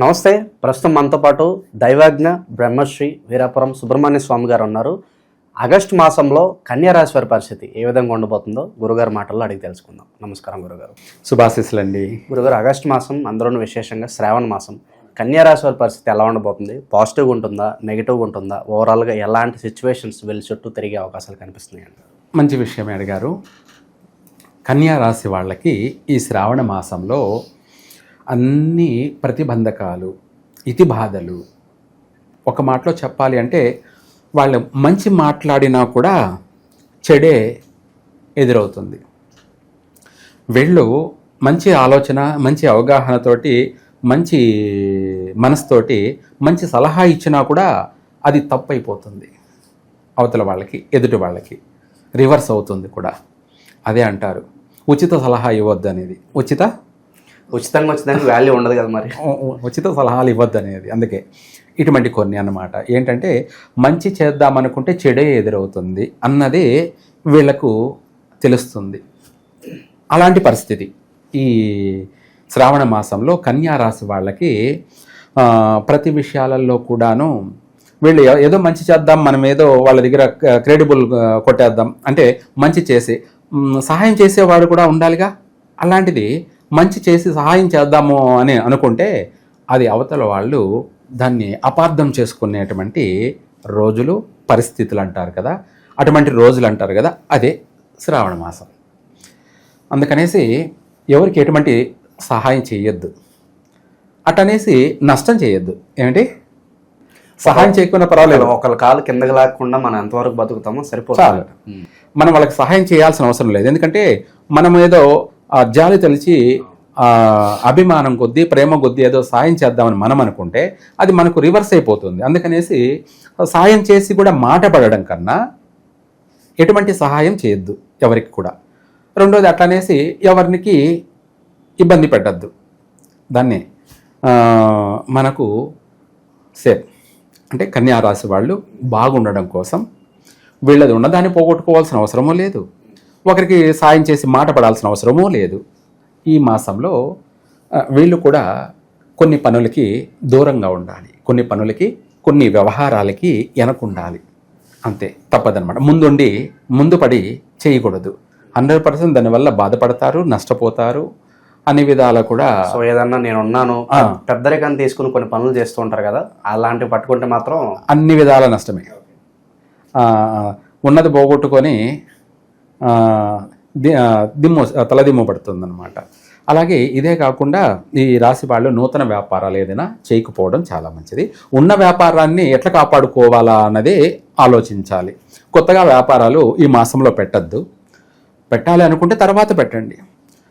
నమస్తే. ప్రస్తుతం మనతో పాటు దైవాజ్ఞ బ్రహ్మశ్రీ వీరాపురం సుబ్రహ్మణ్య స్వామి గారు ఉన్నారు. ఆగస్టు మాసంలో కన్యా రాశి వారి పరిస్థితి ఏ విధంగా ఉండబోతుందో గురుగారి మాటల్లో అడిగి తెలుసుకుందాం. నమస్కారం గురుగారు. శుభాశీస్సులండి. గురుగారు ఆగస్టు మాసం అందులోనూ విశేషంగా శ్రావణ మాసం. కన్యా రాశి వారి పరిస్థితి ఎలా ఉండబోతుంది? పాజిటివ్గా ఉంటుందా? నెగిటివ్గా ఉంటుందా? ఓవరాల్గా ఎలాంటి సిచ్యువేషన్స్ వెళ్ళి చుట్టూ తిరిగే అవకాశాలు కనిపిస్తున్నాయండి? మంచి విషయమే అడిగారు. కన్యా రాశి వాళ్ళకి ఈ శ్రావణ మాసంలో అన్ని ప్రతిబంధకాలు ఇతి బాధలు. ఒక మాటలో చెప్పాలి అంటే వాళ్ళు మంచి మాట్లాడినా కూడా చెడే ఎదురవుతుంది. వీళ్ళు మంచి ఆలోచన మంచి అవగాహనతోటి మంచి మనసుతోటి మంచి సలహా ఇచ్చినా కూడా అది తప్పు అయిపోతుంది అవతల వాళ్ళకి ఎదుటి వాళ్ళకి. రివర్స్ అవుతుంది కూడా. అదే అంటారు. ఉచిత సలహా ఇవ్వద్దు అనేది ఉచిత ఉచితంగా వచ్చిందానికి వాల్యూ ఉండదు కదా మరి. ఉచిత సలహాలు ఇవ్వద్దు అనేది అందుకే ఇటువంటి కొన్ని అన్నమాట. ఏంటంటే మంచి చేద్దామనుకుంటే చెడే ఎదురవుతుంది అన్నది వీళ్ళకు తెలుస్తుంది. అలాంటి పరిస్థితి. ఈ శ్రావణ మాసంలో కన్యారాశి వాళ్ళకి ప్రతి విషయాలలో కూడాను వీళ్ళు ఏదో మంచి చేద్దాం మనం ఏదో వాళ్ళ దగ్గర క్రెడిబుల్ కొట్టేద్దాం. అంటే మంచి చేసి సహాయం చేసేవాడు కూడా ఉండాలిగా? అలాంటిది మంచి చేసి సహాయం చేద్దాము అని అనుకుంటే అది అవతల వాళ్ళు దాన్ని అపార్థం చేసుకునేటువంటి రోజులు పరిస్థితులు అంటారు కదా. అటువంటి రోజులు అంటారు కదా. అదే శ్రావణ మాసం. అందుకనేసి ఎవరికి ఎటువంటి సహాయం చేయొద్దు. అటనేసి నష్టం చేయొద్దు. ఏమిటి? సహాయం చేయకుండా పర్వాలేదు. ఒకళ్ళ కాలు కిందకి లాగకుండా మనం ఎంతవరకు బతుకుతామో సరిపోతుంది. మనం వాళ్ళకి సహాయం చేయాల్సిన అవసరం లేదు. ఎందుకంటే మనం ఏదో ఆ జాలి తెలిసి అభిమానం కొద్దీ ప్రేమ కొద్దీ ఏదో సాయం చేద్దామని మనం అనుకుంటే అది మనకు రివర్స్ అయిపోతుంది. అందుకనేసి సాయం చేసి కూడా మాట పడడం కన్నా ఎటువంటి సహాయం చేయొద్దు ఎవరికి కూడా. రెండోది అట్లనేసి ఎవరికి ఇబ్బంది పెట్టద్దు. దాన్ని మనకు సేఫ్. అంటే కన్యారాశి వాళ్ళు బాగుండడం కోసం వీళ్ళది ఉన్నదాన్ని పోగొట్టుకోవాల్సిన అవసరమూ లేదు. ఒకరికి సాయం చేసి మాట పడాల్సిన అవసరమూ లేదు. ఈ మాసంలో వీళ్ళు కూడా కొన్ని పనులకి దూరంగా ఉండాలి. కొన్ని పనులకి కొన్ని వ్యవహారాలకి వెనకుండాలి అంతే తప్పదనమాట ముందుండి ముందు పడి చేయకూడదు. హండ్రెడ్ పర్సెంట్ దానివల్ల బాధపడతారు నష్టపోతారు అన్ని విధాలా కూడా సో ఏదన్నా నేను ఉన్నాను. పెద్దరికాన్ని తీసుకుని కొన్ని పనులు చేస్తూ ఉంటారు కదా అలాంటివి పట్టుకుంటే మాత్రం అన్ని విధాల నష్టమే. ఉన్నది పోగొట్టుకొని దిమ్మ తలదిమ్మ పడుతుంది పడుతుందన్నమాట. అలాగే ఇదే కాకుండా ఈ రాశి వాళ్ళు నూతన వ్యాపారాలు ఏదైనా చేయకపోవడం చాలా మంచిది. ఉన్న వ్యాపారాన్ని ఎట్లా కాపాడుకోవాలా అన్నదే ఆలోచించాలి. కొత్తగా వ్యాపారాలు ఈ మాసంలో పెట్టద్దు. పెట్టాలి అనుకుంటే తర్వాత పెట్టండి.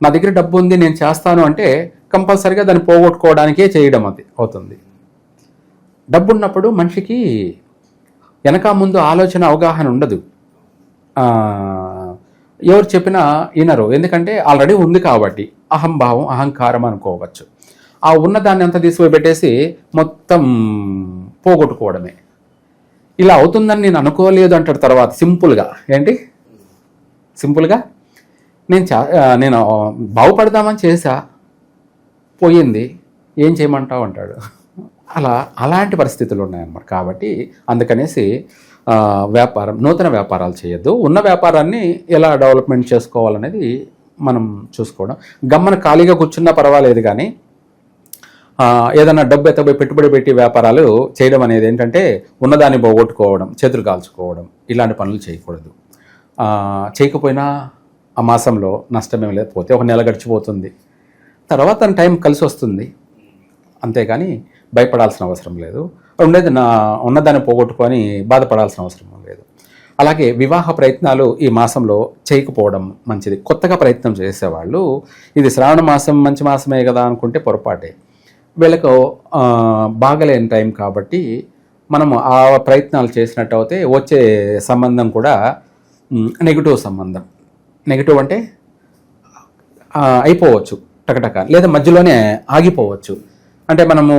నా దగ్గర డబ్బు ఉంది నేను చేస్తాను అంటే కంపల్సరిగా దాన్ని పోగొట్టుకోవడానికే చేయడం అది అవుతుంది. డబ్బు ఉన్నప్పుడు మనిషికి వెనక ముందు ఆలోచన అవగాహన ఉండదు. ఎవరు చెప్పినా వినరు. ఎందుకంటే ఆల్రెడీ ఉంది కాబట్టి. అహంభావం అహంకారం అనుకోవచ్చు. ఆ ఉన్నదాన్ని అంతా తీసుకుపోయి పెట్టేసి మొత్తం పోగొట్టుకోవడమే. ఇలా అవుతుందని నేను అనుకోలేదు అంటాడు తర్వాత సింపుల్గా. ఏంటి? సింపుల్గా? నేను చా నేను బాగుపడదామని చేశా. పోయింది. ఏం చేయమంటావు అంటాడు. అలా అలాంటి పరిస్థితులు ఉన్నాయన్నమాట. కాబట్టి అందుకనేసి వ్యాపారం నూతన వ్యాపారాలు చేయొద్దు. ఉన్న వ్యాపారాన్ని ఎలా డెవలప్మెంట్ చేసుకోవాలనేది మనం చూసుకోవడం. గమ్మన ఖాళీగా కూర్చున్నా పర్వాలేదు కానీ ఏదైనా డబ్బు ఎత్తపోయి పెట్టుబడి పెట్టి వ్యాపారాలు చేయడం అనేది ఏంటంటే ఉన్నదాన్ని పోగొట్టుకోవడం చేతులు కాల్చుకోవడం ఇలాంటి పనులు చేయకూడదు. చేయకపోయినా ఆ మాసంలో నష్టమేం లేకపోతే ఒక నెల గడిచిపోతుంది. తర్వాత టైం కలిసి వస్తుంది అంతేగాని భయపడాల్సిన అవసరం లేదు. ఉండేది నా ఉన్నదాన్ని పోగొట్టుకొని బాధపడాల్సిన అవసరం లేదు. అలాగే వివాహ ప్రయత్నాలు ఈ మాసంలో చేయకపోవడం మంచిది. కొత్తగా ప్రయత్నం చేసేవాళ్ళు ఇది శ్రావణ మాసం మంచి మాసమే కదా అనుకుంటే పొరపాటే. వీళ్ళకు బాగలేని టైం కాబట్టి మనము ఆ ప్రయత్నాలు చేసినట్టు అయితే వచ్చే సంబంధం కూడా నెగిటివ్ సంబంధం. నెగిటివ్ అంటే అయిపోవచ్చు టకటక. లేదా మధ్యలోనే ఆగిపోవచ్చు. అంటే మనము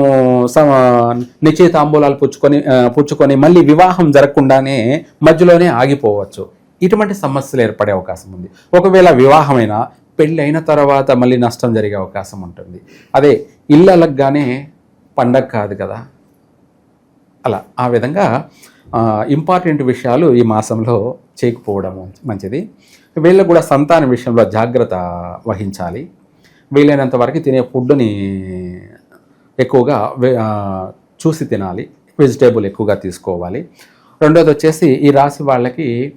సమ నిశ్చయ పుచ్చుకొని పుచ్చుకొని మళ్ళీ వివాహం జరగకుండానే మధ్యలోనే ఆగిపోవచ్చు. ఇటువంటి సమస్యలు ఏర్పడే అవకాశం ఉంది. ఒకవేళ వివాహమైన పెళ్ళి అయిన తర్వాత మళ్ళీ నష్టం జరిగే అవకాశం ఉంటుంది. అదే ఇళ్ళ అలగ్గానే పండగ కాదు కదా? అలా. ఆ విధంగా ఇంపార్టెంట్ విషయాలు ఈ మాసంలో చేయకపోవడం మంచిది. వీళ్ళకు కూడా సంతాన విషయంలో జాగ్రత్త వహించాలి. వీలైనంత వరకు తినే ఫుడ్ని ఎక్కువగా చూసి తినాలి వెజిటేబుల్ ఎక్కువగా తీసుకోవాలి. రెండోది వచ్చేసి ఈ రాశి వాళ్ళకి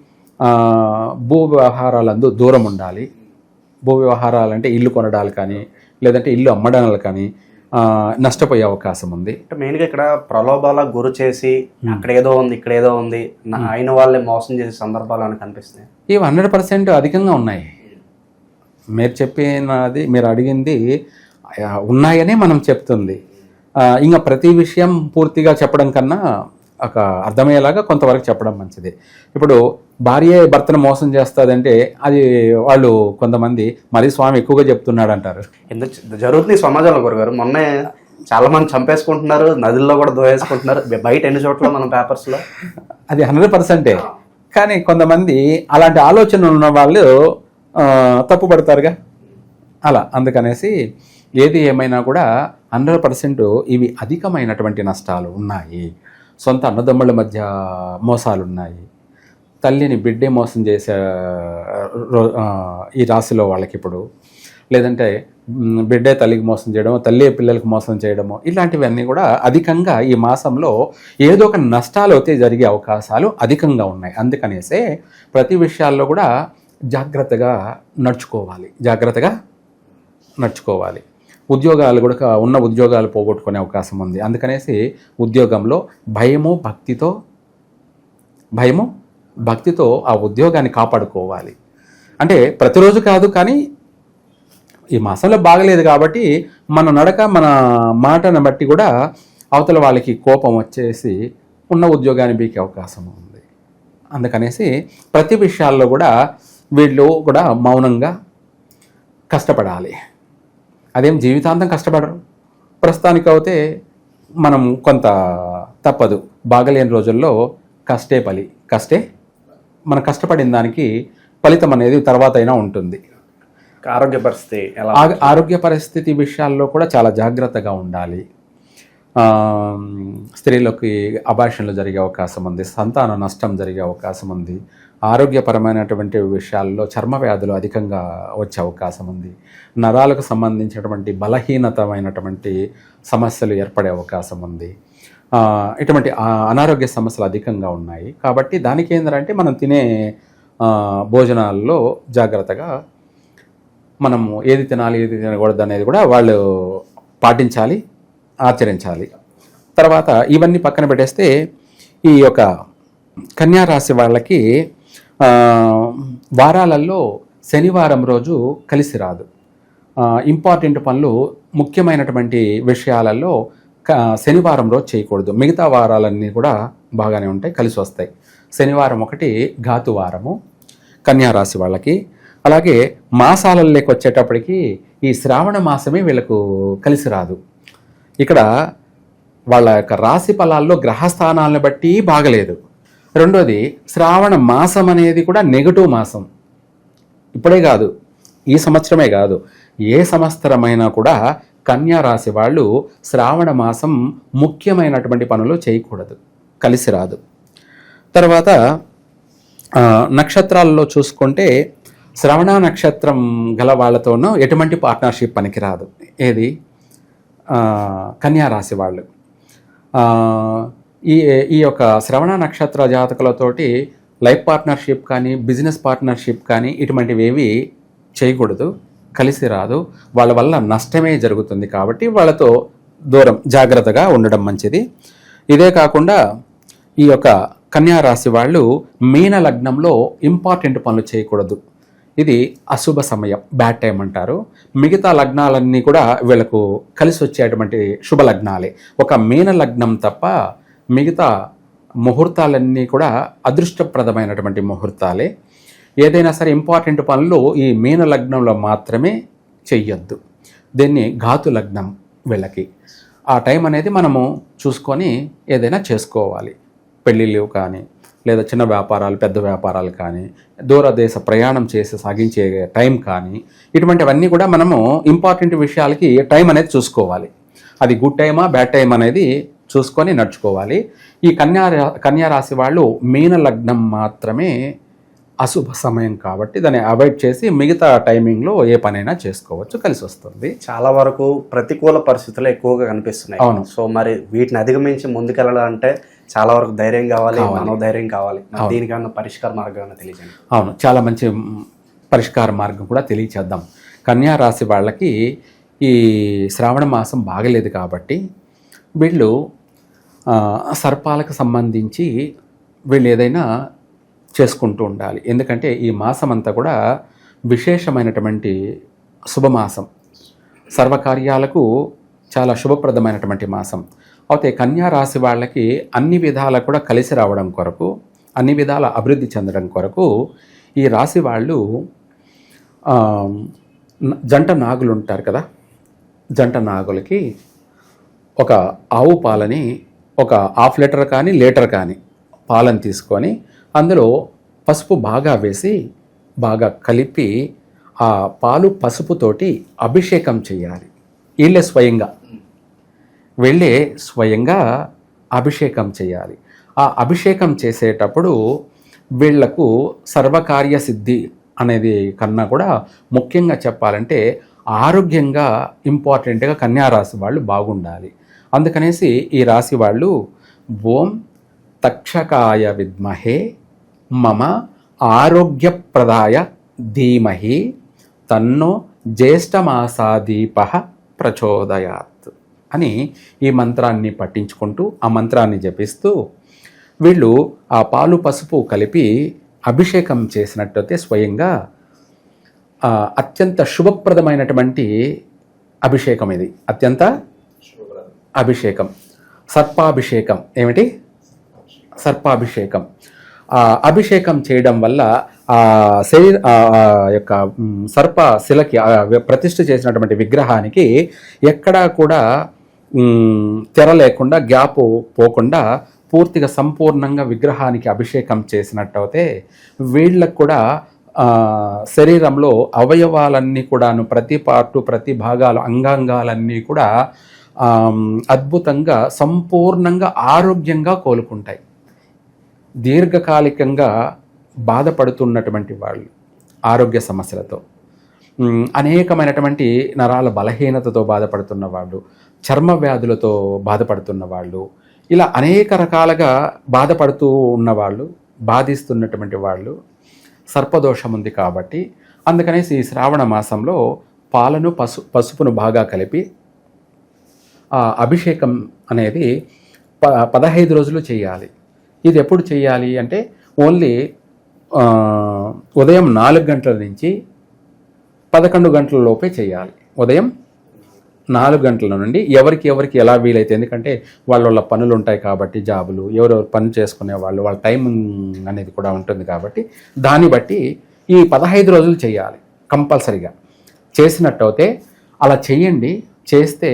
భూ వ్యవహారాలందు దూరం ఉండాలి. భూ వ్యవహారాలు అంటే ఇల్లు కొనడాలు కానీ లేదంటే ఇల్లు అమ్మడాలు కానీ నష్టపోయే అవకాశం ఉంది. అంటే మెయిన్గా ఇక్కడ ప్రలోభాలకు గురి చేసి అక్కడ ఏదో ఉంది ఇక్కడ ఏదో ఉంది నా- అయిన వాళ్ళే మోసం చేసే సందర్భాలు అని కనిపిస్తున్నాయి? ఇవి హండ్రెడ్ పర్సెంట్ అధికంగా ఉన్నాయి. మీరు చెప్పినది మీరు అడిగింది ఉన్నాయనే మనం చెప్తుంది. ఇంకా ప్రతి విషయం పూర్తిగా చెప్పడం కన్నా ఒక అర్థమయ్యేలాగా కొంతవరకు చెప్పడం మంచిది. ఇప్పుడు భార్య భర్తను మోసం చేస్తుందంటే అది వాళ్ళు కొంతమంది మరీ స్వామి ఎక్కువగా చెప్తున్నాడు అంటారు ఎందుకు? జరుగుతుంది సమాజంలో గురుగారు. మొన్నే చాలా మంది చంపేసుకుంటున్నారు నదుల్లో కూడా దోయేసుకుంటున్నారు బయట ఎన్ని చోట్ల మనం పేపర్స్లో అది హండ్రెడ్ పర్సెంటే. కానీ కొంతమంది అలాంటి ఆలోచన ఉన్న వాళ్ళు తప్పుపడతారుగా. అలా అందుకనేసి ఏది ఏమైనా కూడా హండ్రెడ్ పర్సెంట్ ఇవి అధికమైనటువంటి నష్టాలు ఉన్నాయి. సొంత అన్నదమ్ముల మధ్య మోసాలు ఉన్నాయి తల్లిని బిడ్డే మోసం చేసే రో- ఈ రాశిలో వాళ్ళకి ఇప్పుడు లేదంటే బిడ్డే తల్లికి మోసం చేయడము తల్లి పిల్లలకు మోసం చేయడము ఇలాంటివన్నీ కూడా అధికంగా ఈ మాసంలో ఏదో ఒక నష్టాలు అయితే జరిగే అవకాశాలు అధికంగా ఉన్నాయి. అందుకనేసే ప్రతి విషయాల్లో కూడా జాగ్రత్తగా నడుచుకోవాలి. జాగ్రత్తగా నడుచుకోవాలి. ఉద్యోగాలు కూడా ఉన్న ఉద్యోగాలు పోగొట్టుకునే అవకాశం ఉంది. అందుకనేసి ఉద్యోగంలో భయము భక్తితో భయము భక్తితో ఆ ఉద్యోగాన్ని కాపాడుకోవాలి. అంటే ప్రతిరోజు కాదు కానీ ఈ మాసంలో బాగలేదు కాబట్టి మన నడక మన మాటను బట్టి కూడా అవతల వాళ్ళకి కోపం వచ్చేసి ఉన్న ఉద్యోగాన్ని బీకే అవకాశం ఉంది. అందుకనేసి ప్రతి విషయాల్లో కూడా వీళ్ళు కూడా మౌనంగా కష్టపడాలి. అదేం జీవితాంతం కష్టపడరు. ప్రస్తుతానికి అయితే మనం కొంత తప్పదు. బాగలేని రోజుల్లో కష్టే పలి కష్టే? మనం కష్టపడిన దానికి ఫలితం అనేది తర్వాత అయినా ఉంటుంది. ఆరోగ్య పరిస్థితి ఆరోగ్య పరిస్థితి విషయాల్లో కూడా చాలా జాగ్రత్తగా ఉండాలి. స్త్రీలకు అభాషణలు జరిగే అవకాశం ఉంది. సంతాన నష్టం జరిగే అవకాశం ఉంది. ఆరోగ్యపరమైనటువంటి విషయాల్లో చర్మ వ్యాధులు అధికంగా వచ్చే అవకాశం ఉంది. నరాలకు సంబంధించినటువంటి బలహీనతమైనటువంటి సమస్యలు ఏర్పడే అవకాశం ఉంది. ఇటువంటి అనారోగ్య సమస్యలు అధికంగా ఉన్నాయి. కాబట్టి దానికి ఏంటంటే మనం తినే భోజనాల్లో జాగ్రత్తగా మనము ఏది తినాలి ఏది తినకూడదు అనేది కూడా వాళ్ళు పాటించాలి ఆచరించాలి. తర్వాత ఇవన్నీ పక్కన పెట్టేస్తే ఈ యొక్క కన్యా రాశి వాళ్ళకి వారాలలో శనివారం రోజు కలిసి రాదు. ఇంపార్టెంట్ పనులు ముఖ్యమైనటువంటి విషయాలలో క- శనివారం రోజు చేయకూడదు. మిగతా వారాలన్నీ కూడా బాగానే ఉంటాయి కలిసి వస్తాయి. శనివారం ఒకటి ఘాతు వారము కన్యా రాశి వాళ్ళకి. అలాగే మాసాలలోకి వచ్చేటప్పటికి ఈ శ్రావణ మాసమే వీళ్ళకు కలిసి రాదు. ఇక్కడ వాళ్ళ యొక్క రాశి ఫలాల్లో గ్రహస్థానాలను బట్టి బాగలేదు. రెండోది శ్రావణ మాసం అనేది కూడా నెగటివ్ మాసం. ఇప్పుడే కాదు ఈ సంవత్సరమే కాదు ఏ సంవత్సరమైనా కూడా కన్యా రాశి వాళ్ళు శ్రావణ మాసం ముఖ్యమైనటువంటి పనులు చేయకూడదు కలిసి రాదు. తర్వాత నక్షత్రాలలో నక్షత్రాల్లో చూసుకుంటే శ్రవణ నక్షత్రం గల వాళ్ళతోనూ ఎటువంటి పార్ట్నర్షిప్ పనికిరాదు. ఏది? కన్యా రాశి వాళ్ళు. ఈ ఈ యొక్క శ్రవణ నక్షత్ర జాతకులతోటి లైఫ్ పార్ట్నర్షిప్ కానీ బిజినెస్ పార్ట్నర్షిప్ కానీ ఇటువంటివి ఏవి చేయకూడదు కలిసి రాదు. వాళ్ళ వల్ల నష్టమే జరుగుతుంది కాబట్టి వాళ్ళతో దూరం జాగ్రత్తగా ఉండడం మంచిది. ఇదే కాకుండా ఈ యొక్క కన్యా రాశి వాళ్ళు మీన లగ్నంలో ఇంపార్టెంట్ పనులు చేయకూడదు. ఇది అశుభ సమయం బ్యాడ్ టైం అంటారు. మిగతా లగ్నాలన్నీ కూడా వీళ్ళకు కలిసి వచ్చేటువంటి శుభ లగ్నాలే. ఒక మీన లగ్నం తప్ప మిగతా ముహూర్తాలన్నీ కూడా అదృష్టప్రదమైనటువంటి ముహూర్తాలే. ఏదైనా సరే ఇంపార్టెంట్ పనులు ఈ మీన లగ్నంలో మాత్రమే చెయ్యొద్దు. దీన్ని ఘాతు లగ్నం వీళ్ళకి. ఆ టైం అనేది మనము చూసుకొని ఏదైనా చేసుకోవాలి. పెళ్ళిళ్ళు కానీ లేదా చిన్న వ్యాపారాలు పెద్ద వ్యాపారాలు కానీ దూరదేశ ప్రయాణం చేసి సాగించే టైం కానీ ఇటువంటివన్నీ కూడా మనము ఇంపార్టెంట్ విషయాలకి టైం అనేది చూసుకోవాలి. అది గుడ్ టైమా బ్యాడ్ టైం అనేది చూసుకొని నడుచుకోవాలి. ఈ కన్యా రా- కన్యా రాశి వాళ్ళు మీన లగ్నం మాత్రమే అశుభ సమయం కాబట్టి దాన్ని అవాయిడ్ చేసి మిగతా టైమింగ్లో ఏ పనైనా చేసుకోవచ్చు కలిసి వస్తుంది. చాలా వరకు ప్రతికూల పరిస్థితులు ఎక్కువగా కనిపిస్తున్నాయి. అవును. సో మరి వీటిని అధిగమించి ముందుకెళ్ళాలంటే చాలా వరకు ధైర్యం కావాలి మనోధైర్యం కావాలి. దీనికన్నా పరిష్కార మార్గాన్ని తెలియజేయండి? అవును. చాలా మంచి పరిష్కార మార్గం కూడా తెలియచేద్దాం. కన్యా రాశి వాళ్ళకి ఈ శ్రావణ మాసం బాగలేదు కాబట్టి వీళ్ళు సర్పాలకు సంబంధించి వీళ్ళు ఏదైనా చేసుకుంటూ ఉండాలి. ఎందుకంటే ఈ మాసం అంతా కూడా విశేషమైనటువంటి శుభమాసం. సర్వకార్యాలకు చాలా శుభప్రదమైనటువంటి మాసం. అయితే కన్యా రాశి వాళ్ళకి అన్ని విధాల కూడా కలిసి రావడం కొరకు అన్ని విధాల అభివృద్ధి చెందడం కొరకు ఈ రాశి వాళ్ళు జంట నాగులు ఉంటారు కదా? జంట నాగులకి ఒక ఆవు పాలని ఒక హాఫ్ లీటర్ కానీ లీటర్ కానీ పాలను తీసుకొని అందులో పసుపు బాగా వేసి బాగా కలిపి ఆ పాలు పసుపుతోటి అభిషేకం చేయాలి. వీళ్ళే స్వయంగా. వెళ్ళే స్వయంగా అభిషేకం చేయాలి. ఆ అభిషేకం చేసేటప్పుడు వీళ్ళకు సర్వకార్య సిద్ధి అనేది కన్నా కూడా ముఖ్యంగా చెప్పాలంటే ఆరోగ్యంగా ఇంపార్టెంట్గా కన్యారాశి వాళ్ళు బాగుండాలి. అందుకనేసి ఈ రాశి వాళ్ళు ఓం తక్షకాయ విద్మహే మమ ఆరోగ్యప్రదాయ ధీమహి తన్నో జ్యేష్ఠమాసాదీప ప్రచోదయాత్ అని ఈ మంత్రాన్ని పట్టించుకుంటూ ఆ మంత్రాన్ని జపిస్తూ వీళ్ళు ఆ పాలు పసుపు కలిపి అభిషేకం చేసినట్టయితే స్వయంగా అత్యంత శుభప్రదమైనటువంటి అభిషేకం ఇది. అత్యంత అభిషేకం. సర్పాభిషేకం. ఏమిటి? సర్పాభిషేకం. అభిషేకం చేయడం వల్ల ఆ శరీర యొక్క సర్ప శిలకి ప్రతిష్ఠ చేసినటువంటి విగ్రహానికి ఎక్కడా కూడా తెర లేకుండా గ్యాప్ పోకుండా పూర్తిగా సంపూర్ణంగా విగ్రహానికి అభిషేకం చేసినట్టయితే వీళ్ళకు కూడా శరీరంలో అవయవాలన్నీ కూడాను ప్రతి పార్టు ప్రతి భాగాలు అంగాంగాలన్నీ కూడా అద్భుతంగా సంపూర్ణంగా ఆరోగ్యంగా కోలుకుంటాయి. దీర్ఘకాలికంగా బాధపడుతున్నటువంటి వాళ్ళు ఆరోగ్య సమస్యలతో. అనేకమైనటువంటి నరాల బలహీనతతో బాధపడుతున్న వాళ్ళు చర్మ వ్యాధులతో బాధపడుతున్న వాళ్ళు ఇలా అనేక రకాలుగా బాధపడుతూ ఉన్నవాళ్ళు బాధిస్తున్నటువంటి వాళ్ళు సర్పదోషం ఉంది కాబట్టి అందుకనేసి ఈ శ్రావణ మాసంలో పాలను పసు పసుపును బాగా కలిపి అభిషేకం అనేది ప పదహైదు రోజులు చేయాలి. ఇది ఎప్పుడు చేయాలి అంటే ఓన్లీ ఉదయం నాలుగు గంటల నుంచి పదకొండు గంటల లోపే చేయాలి. ఉదయం నాలుగు గంటల నుండి ఎవరికి ఎవరికి ఎలా వీలైతే ఎందుకంటే వాళ్ళ వాళ్ళ పనులు ఉంటాయి కాబట్టి జాబులు ఎవరెవరు పని చేసుకునే వాళ్ళు వాళ్ళ టైమింగ్ అనేది కూడా ఉంటుంది కాబట్టి దాన్ని బట్టి ఈ పదహైదు రోజులు చేయాలి కంపల్సరిగా. చేసినట్టయితే అలా చేయండి చేస్తే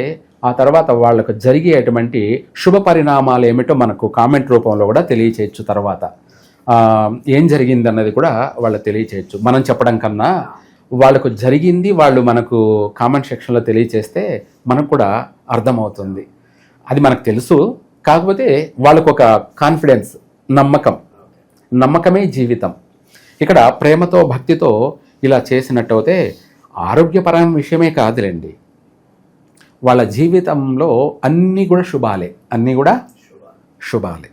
ఆ తర్వాత వాళ్ళకు జరిగేటువంటి శుభ పరిణామాలు ఏమిటో మనకు కామెంట్ రూపంలో కూడా తెలియచేయచ్చు తర్వాత. ఏం జరిగింది అన్నది కూడా వాళ్ళు తెలియచేయచ్చు. మనం చెప్పడం కన్నా వాళ్ళకు జరిగింది వాళ్ళు మనకు కామెంట్ సెక్షన్లో తెలియచేస్తే మనకు కూడా అర్థమవుతుంది. అది మనకు తెలుసు. కాకపోతే వాళ్ళకు ఒక కాన్ఫిడెన్స్ నమ్మకం నమ్మకమే జీవితం. ఇక్కడ ప్రేమతో భక్తితో ఇలా చేసినట్టయితే ఆరోగ్యపరమైన విషయమే కాదులేండి. వాళ్ళ జీవితంలో అన్నీ కూడా శుభాలే. అన్నీ కూడా శుభాలే.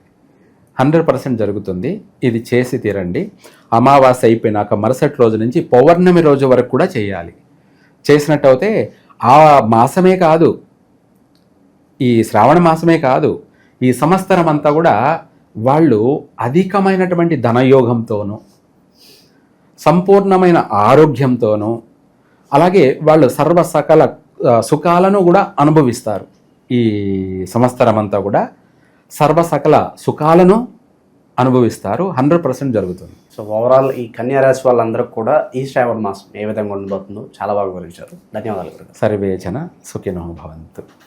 హండ్రెడ్ పర్సెంట్ జరుగుతుంది. ఇది చేసి తీరండి. అమావాస్య అయిపోయినాక మరుసటి రోజు నుంచి పౌర్ణమి రోజు వరకు కూడా చేయాలి. చేసినట్టయితే ఆ మాసమే కాదు ఈ శ్రావణ మాసమే కాదు ఈ సంవత్సరం అంతా కూడా వాళ్ళు అధికమైనటువంటి ధనయోగంతోనూ సంపూర్ణమైన ఆరోగ్యంతోనూ అలాగే వాళ్ళు సర్వ సకల సుఖాలను కూడా అనుభవిస్తారు. ఈ సంవత్సరం అంతా కూడా సర్వ సకల సుఖాలను అనుభవిస్తారు. హండ్రెడ్ పర్సెంట్ జరుగుతుంది. సో ఓవరాల్ ఈ కన్యా రాశి వాళ్ళందరూ కూడా ఈ శ్రావణ మాసం ఏ విధంగా ఉండబోతుందో చాలా బాగా వివరించారు. ధన్యవాదాలు. సర్వేజన సుఖినో భవంతు.